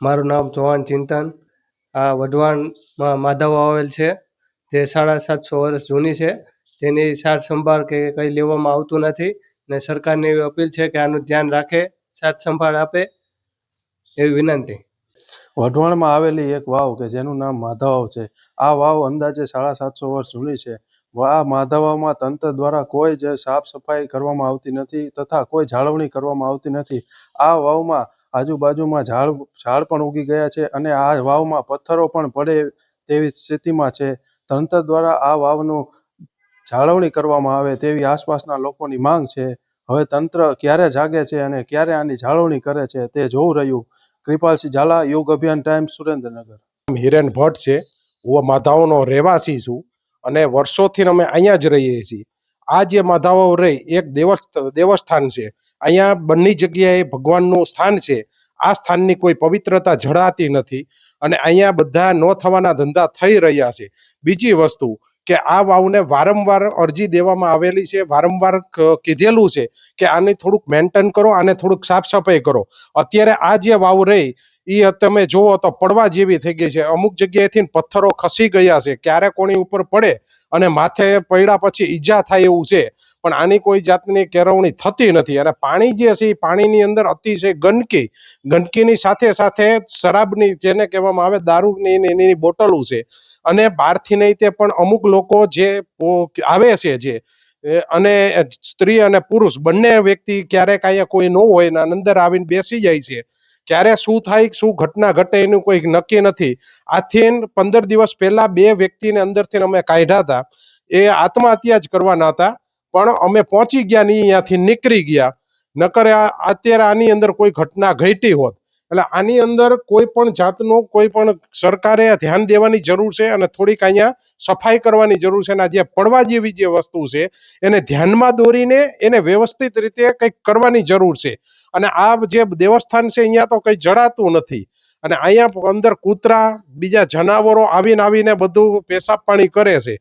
મારું નામ ચૌહાણ ચિંતન. આ વઢવાણમાં માધવ આવેલ છે. જે સાડા સાતસો વર્ષ જૂની છે. તેની સાર સંભાળ કે કંઈ લેવામાં આવતું નથી ને સરકારને એવી અપીલ છે કે આનું ધ્યાન રાખે સાત સંભાળ આપે એવી વિનંતી. વઢવાણમાં આવેલી એક વાવ કે જેનું નામ માધવાવ છે. આ વાવ અંદાજે સાડા સાતસો વર્ષ જૂની છે. આ માધવામાં તંત્ર દ્વારા કોઈ જ સાફ સફાઈ કરવામાં આવતી નથી તથા કોઈ જાળવણી કરવામાં આવતી નથી. આ વાવમાં આજુબાજુમાં ઝાડ ઝાડ પણ ઉગી ગયા છે અને આ વાવમાં પથ્થરો પણ પડે તેવી સ્થિતિમાં છે. તંત્ર દ્વારા આ વાવનું જાળવણી કરવામાં આવે તેવી આસપાસના લોકોની માંગ છે. હવે તંત્ર ક્યારે જાગે છે અને ક્યારે આની જાળવણી કરે છે તે જોવું રહ્યું. કૃપાલસિંહ ઝાલા, યોગ અભિયાન ટાઈમ સુરેન્દ્રનગર. હિરેન ભટ્ટ છે. હું માધાઓનો રહેવાસી છું અને વર્ષોથી અમે અહીંયા જ રહીએ છીએ. આ જે માધાઓ રહી, એક દેવસ્થ, દેવસ્થાન છે. અહીંયા બંને જગ્યાએ ભગવાનનું સ્થાન છે. આ સ્થાનની કોઈ પવિત્રતા જળાતી નથી અને અહીંયા બધા ન થવાના ધંધા થઈ રહ્યા છે. બીજી વસ્તુ કે આ વાવને વારંવાર અરજી દેવામાં આવેલી છે, વારંવાર કીધેલું છે કે આને થોડુંક મેન્ટેન કરો, આને થોડુંક સાફ સફાઈ કરો. અત્યારે આ જે વાવ રહી એ તમે જુઓ તો પડવા જેવી થઈ ગઈ છે. અમુક જગ્યાએથી પથ્થરો ખસી ગયા છે. ક્યારે કોની ઉપર પડે અને માથે પડ્યા પછી ઈજા થાય એવું છે. પણ આની કોઈ જાતની કેળવણી થતી નથી. અને પાણી જે છે એ પાણીની અંદર અતિશય ગંદકી. ગંદકીની સાથે સાથે શરાબની જેને કહેવામાં આવે, દારૂની એની બોટલો છે. અને બહારથી નહીં તે પણ અમુક લોકો જે આવે છે જે અને સ્ત્રી અને પુરુષ બંને વ્યક્તિ ક્યારેક અહીંયા કોઈ ન હોય ને અંદર આવીને બેસી જાય છે. ક્યારે શું થાય, શું ઘટના ઘટે એનું કોઈ નક્કી નથી. આથી પંદર દિવસ પહેલા બે વ્યક્તિને અંદરથી અમે કાઢ્યા હતા. એ આત્મહત્યા જ કરવાના હતા. પણ અમે પહોંચી ગયા નહીં, અહીંયાથી નીકળી ગયા. નકર અત્યારે આની અંદર કોઈ ઘટના ઘટી હોત. એટલે આની અંદર કોઈ પણ જાતનું કોઈ પણ સરકારે ધ્યાન દેવાની જરૂર છે અને થોડીક અહીંયા સફાઈ કરવાની જરૂર છે અને જે પડવા જેવી જે વસ્તુ છે, એને ધ્યાનમાં દોરીને એને વ્યવસ્થિત રીતે કંઈક કરવાની જરૂર છે. અને આ જે દેવસ્થાન છે અહીંયા તો કંઈ જડાતું નથી. અને અહીંયા અંદર કૂતરા, બીજા જનાવરો આવીને આવીને બધું પેશાબ પાણી કરે છે.